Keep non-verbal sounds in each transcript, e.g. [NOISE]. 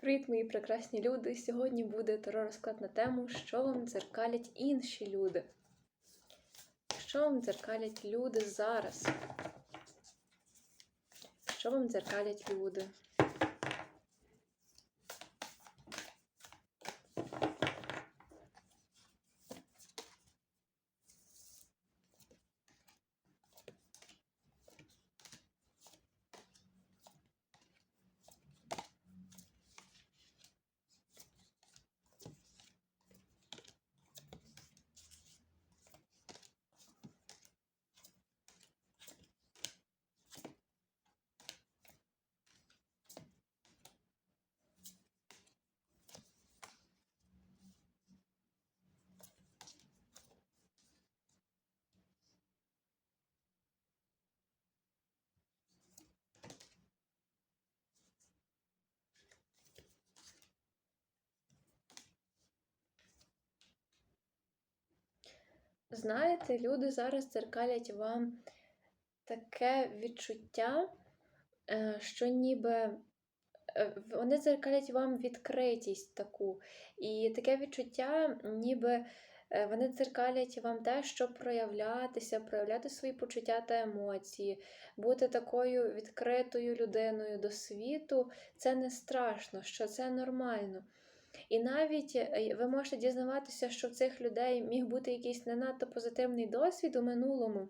Привіт, мої прекрасні люди! Сьогодні буде таро розклад на тему, що вам дзеркалять інші люди. Що вам дзеркалять люди зараз? Що вам дзеркалять люди? Знаєте, люди зараз дзеркалять вам таке відчуття, е, що ніби е, вони дзеркалять вам відкритість таку. І таке відчуття, ніби е, вони дзеркалять вам те, щоб проявлятися, проявляти свої почуття та емоції, бути такою відкритою людиною до світу. Це не страшно, що це нормально. І навіть е, ви можете дізнаватися, що в цих людей міг бути якийсь не надто позитивний досвід у минулому.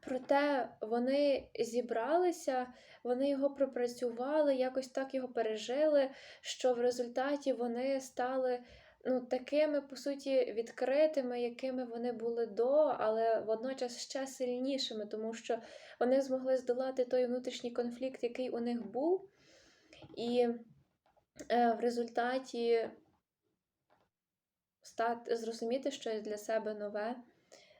Проте вони зібралися, вони його пропрацювали, якось так його пережили, що в результаті вони стали ну, такими, по суті, відкритими, якими вони були до, але водночас ще сильнішими, тому що вони змогли здолати той внутрішній конфлікт, який у них був. І в результаті стати, зрозуміти щось для себе нове,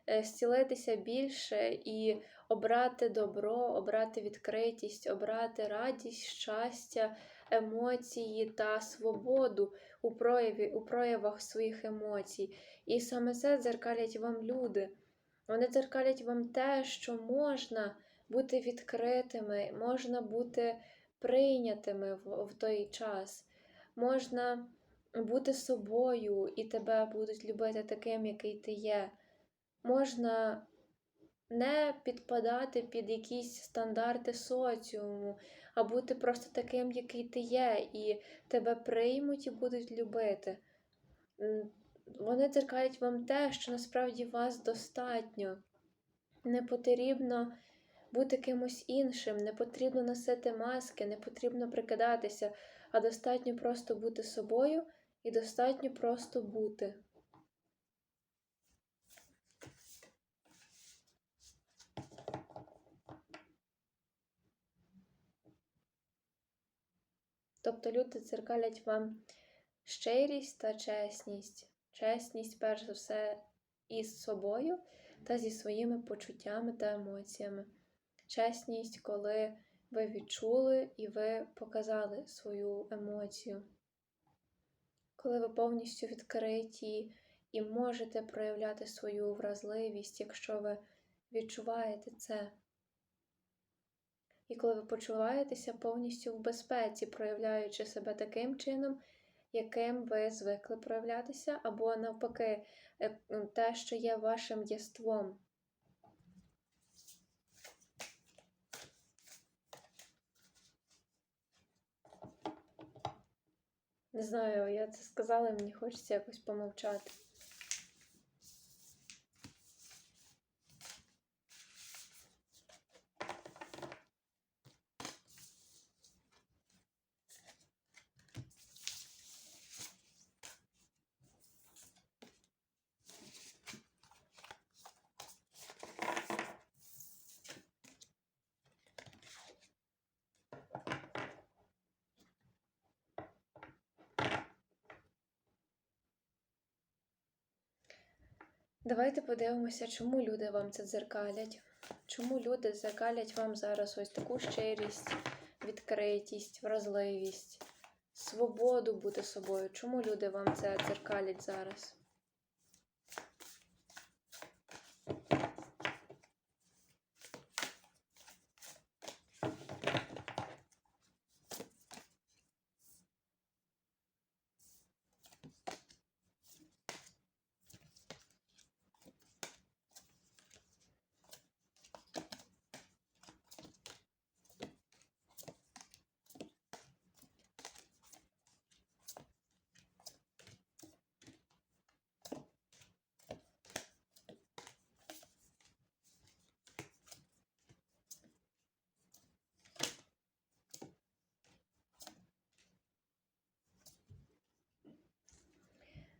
е, зцілитися більше і обрати добро, обрати відкритість, обрати радість, щастя, емоції та свободу у прояві, у проявах своїх емоцій. І саме це дзеркалять вам люди. Вони дзеркалять вам те, що можна бути відкритими, можна бути прийнятими в, в той час можна бути собою, і тебе будуть любити таким, який ти є. Можна не підпадати під якісь стандарти соціуму, а бути просто таким, який ти є, і тебе приймуть і будуть любити. Вони дзеркалять вам те, що насправді вас достатньо. Не потрібно бути кимось іншим, не потрібно носити маски, не потрібно прикидатися а достатньо просто бути собою і достатньо просто бути. Тобто люди циркалять вам щирість та чесність, чесність, перш за все, із собою та зі своїми почуттями та емоціями. Чесність, коли ви відчули і ви показали свою емоцію. Коли ви повністю відкриті і можете проявляти свою вразливість, якщо ви відчуваєте це. І коли ви почуваєтеся повністю в безпеці, проявляючи себе таким чином, яким ви звикли проявлятися, або навпаки, е, те, що є вашим єством. Не знаю, я це сказала, мені хочеться якось помовчати. Давайте подивимося, чому люди вам це дзеркалять. Чому люди дзеркалять вам зараз ось таку щирість, відкритість, вразливість, свободу бути собою. Чому люди вам це дзеркалять зараз?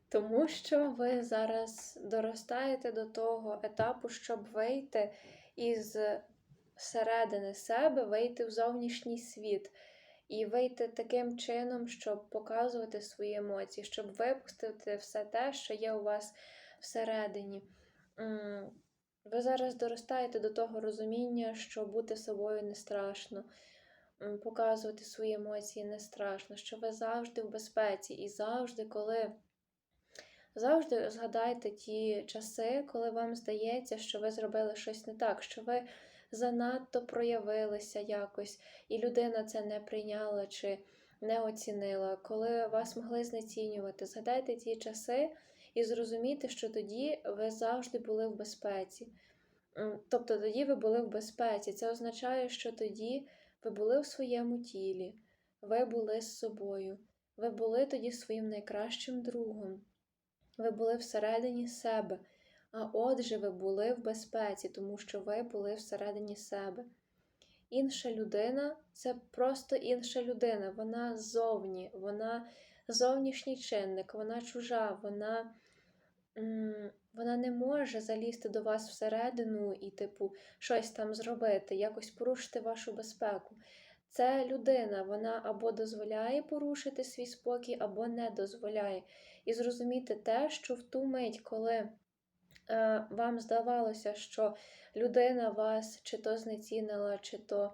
Тому що ви зараз доростаєте до того етапу, щоб вийти із середини себе, вийти в зовнішній світ. І вийти таким чином, щоб показувати свої емоції, щоб випустити все те, що є у вас всередині. Ви зараз доростаєте до того розуміння, що бути собою не страшно, показувати свої емоції не страшно, що ви завжди в безпеці і завжди, коли. Завжди згадайте ті часи, коли вам здається, що ви зробили щось не так, що ви занадто проявилися якось, і людина це не прийняла чи не оцінила, коли вас могли знецінювати. Згадайте ті часи і зрозумійте, що тоді ви завжди були в безпеці. Тобто тоді ви були в безпеці. Це означає, що тоді ви були в своєму тілі, ви були з собою, ви були тоді своїм найкращим другом. Ви були всередині себе, а отже, ви були в безпеці, тому що ви були всередині себе. Інша людина це просто інша людина, вона ззовні, вона зовнішній чинник, вона чужа, вона, вона не може залізти до вас всередину і, типу, щось там зробити, якось порушити вашу безпеку. Це людина, вона або дозволяє порушити свій спокій, або не дозволяє. І зрозуміти те, що в ту мить, коли е, вам здавалося, що людина вас чи то знецінила, чи то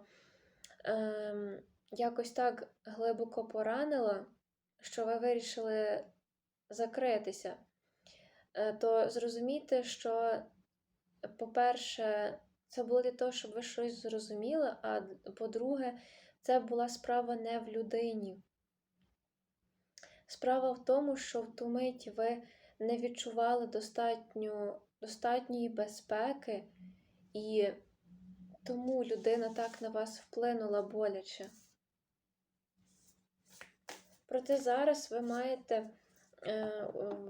е, якось так глибоко поранила, що ви вирішили закритися, е, то зрозумійте, що, по-перше, це було для того, щоб ви щось зрозуміли, а по-друге, це була справа не в людині. Справа в тому, що в ту мить ви не відчували достатньо, достатньої безпеки, і тому людина так на вас вплинула боляче. Проте зараз ви маєте е,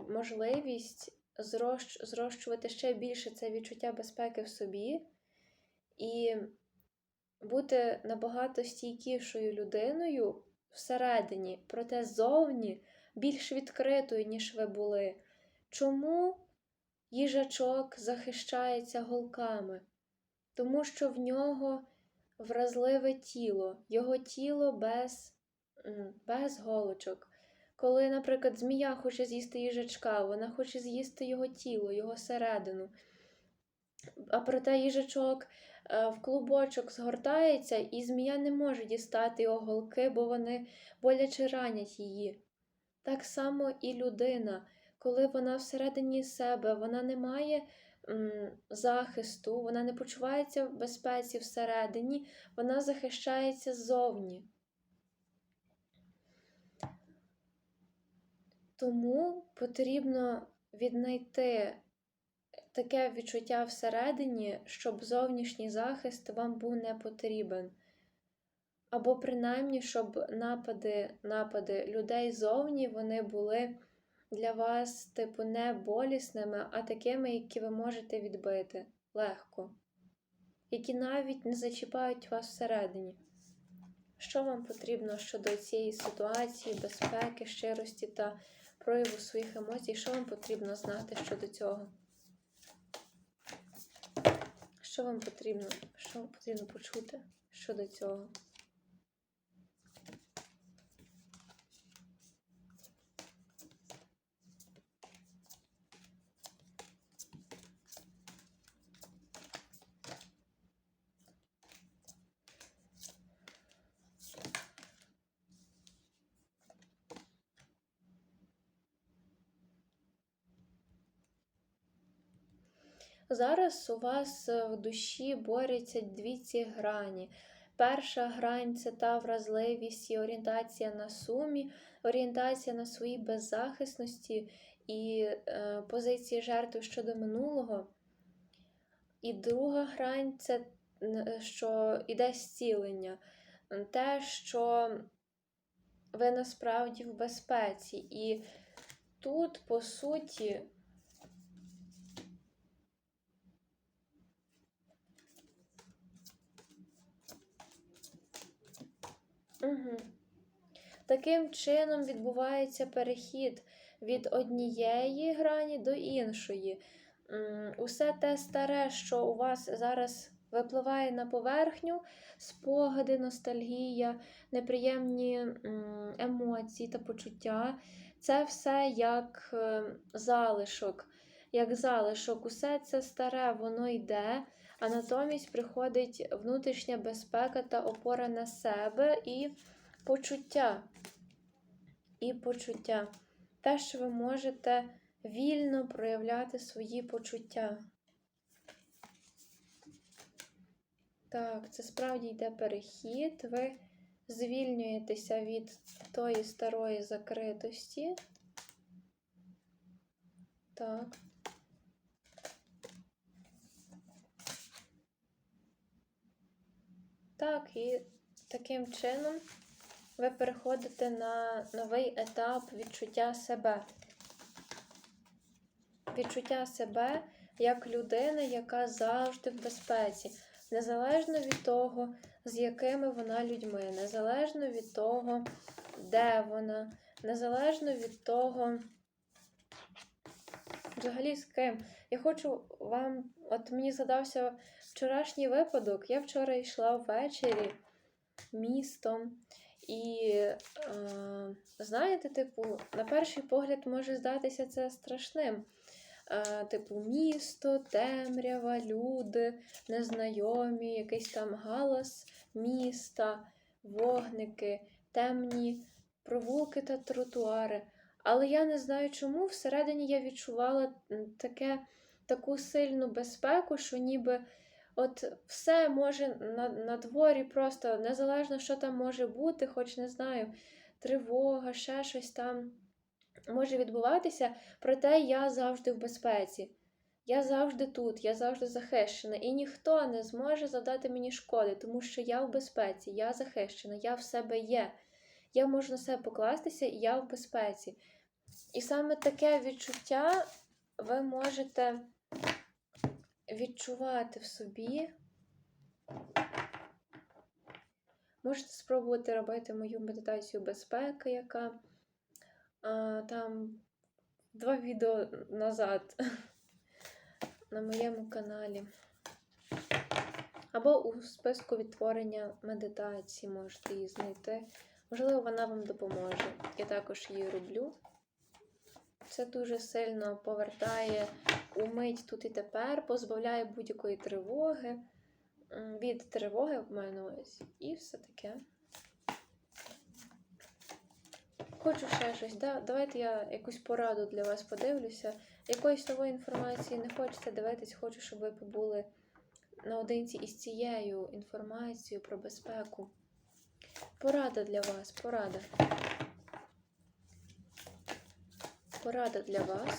можливість зрощ, зрощувати ще більше це відчуття безпеки в собі і бути набагато стійкішою людиною всередині, проте зовні більш відкритою, ніж ви були. Чому їжачок захищається голками? Тому що в нього вразливе тіло, його тіло без, без голочок. Коли, наприклад, змія хоче з'їсти їжачка, вона хоче з'їсти його тіло, його середину. А проте їжачок в клубочок згортається, і змія не може дістати його голки, бо вони боляче ранять її. Так само і людина, коли вона всередині себе, вона не має м, захисту, вона не почувається в безпеці всередині, вона захищається ззовні. Тому потрібно віднайти таке відчуття всередині, щоб зовнішній захист вам був не потрібен. Або принаймні, щоб напади напади людей зовні вони були для вас, типу, не болісними, а такими, які ви можете відбити легко, які навіть не зачіпають вас всередині. Що вам потрібно щодо цієї ситуації, безпеки, щирості та прояву своїх емоцій? Що вам потрібно знати щодо цього? Що вам потрібно? Що вам потрібно почути щодо цього? Зараз у вас е, в душі борються дві ці грані. Перша грань це та вразливість і орієнтація на сумі, орієнтація на своїй беззахисності і е, позиції жертви щодо минулого. І друга грань це що іде зцілення. Те, що ви насправді в безпеці. І тут, по суті, Угу. Таким чином відбувається перехід від однієї грані до іншої. Усе те старе, що у вас зараз випливає на поверхню, спогади, ностальгія, неприємні емоції та почуття. Це все як е, залишок. Як залишок, усе це старе, воно йде, а натомість приходить внутрішня безпека та опора на себе і почуття. І почуття. Те, що ви можете вільно проявляти свої почуття. Так, це справді йде перехід. Ви звільнюєтеся від тої старої закритості. Так. Так, і таким чином ви переходите на новий етап відчуття себе. Відчуття себе як людини, яка завжди в безпеці, незалежно від того, з якими вона людьми, незалежно від того, де вона, незалежно від того, взагалі з ким. Я хочу вам, от мені згадався вчорашній випадок. Я вчора йшла ввечері містом. І, е, знаєте, типу, на перший погляд може здатися це страшним. Е, типу, місто, темрява, люди, незнайомі, якийсь там галас міста, вогники, темні провулки та тротуари. Але я не знаю чому. Всередині я відчувала таке, таку сильну безпеку, що ніби от все може на, на дворі просто незалежно, що там може бути, хоч не знаю, тривога, ще щось там може відбуватися, проте я завжди в безпеці. Я завжди тут, я завжди захищена, і ніхто не зможе завдати мені шкоди, тому що я в безпеці, я захищена, я в себе є. Я можу на себе покластися, і я в безпеці. І саме таке відчуття ви можете відчувати в собі. Можете спробувати робити мою медитацію безпеки, яка а, там два відео назад [LAUGHS] на моєму каналі. Або у списку відтворення медитації можете її знайти. Можливо, вона вам допоможе. Я також її роблю. Це дуже сильно повертає у мить тут і тепер, позбавляє будь-якої тривоги, від тривоги в на увазі. І все таке. Хочу ще щось. Да? Давайте я якусь пораду для вас подивлюся. Якоїсь нової інформації не хочете дивитись, хочу, щоб ви побули наодинці із цією інформацією про безпеку. Порада для вас, порада. Порада для вас.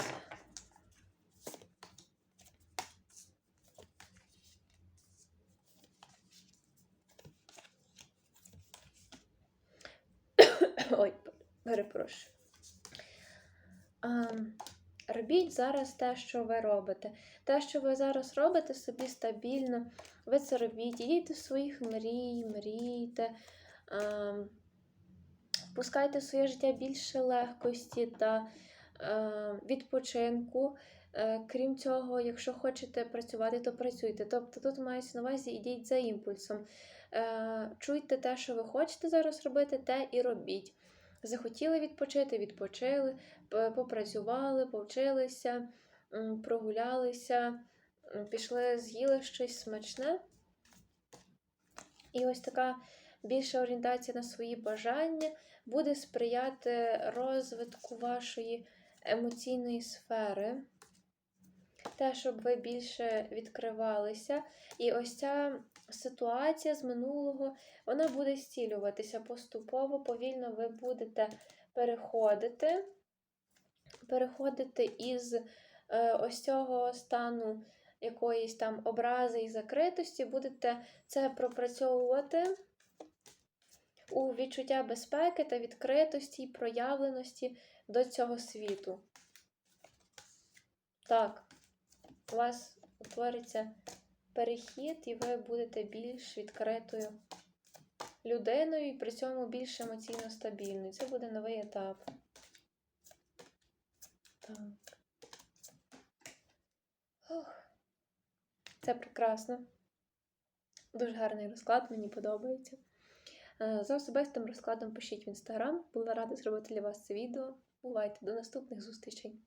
Перепрошую. А, робіть зараз те, що ви робите. Те, що ви зараз робите собі стабільно, ви це робіть. Ідіть своїх мрій, мрійте. А, Впускайте в своє життя більше легкості та е, відпочинку. Е, крім цього, якщо хочете працювати, то працюйте. Тобто тут мається на увазі, ідіть за імпульсом. Е, чуйте те, що ви хочете зараз робити, те і робіть. Захотіли відпочити, відпочили, попрацювали, повчилися, прогулялися, пішли, з'їли щось смачне. І ось така більша орієнтація на свої бажання буде сприяти розвитку вашої емоційної сфери. Те, щоб ви більше відкривалися. І ось ця ситуація з минулого, вона буде зцілюватися поступово, повільно ви будете переходити, переходити із е, ось цього стану якоїсь там образи і закритості, будете це пропрацьовувати у відчуття безпеки та відкритості і проявленості до цього світу. Так, у вас утвориться перехід, і ви будете більш відкритою людиною і при цьому більш емоційно стабільною. Це буде новий етап. Так. Ох. Це прекрасно. Дуже гарний розклад, мені подобається. Е, За особистим розкладом пишіть в інстаграм. Була рада зробити для вас це відео. Бувайте до наступних зустрічей!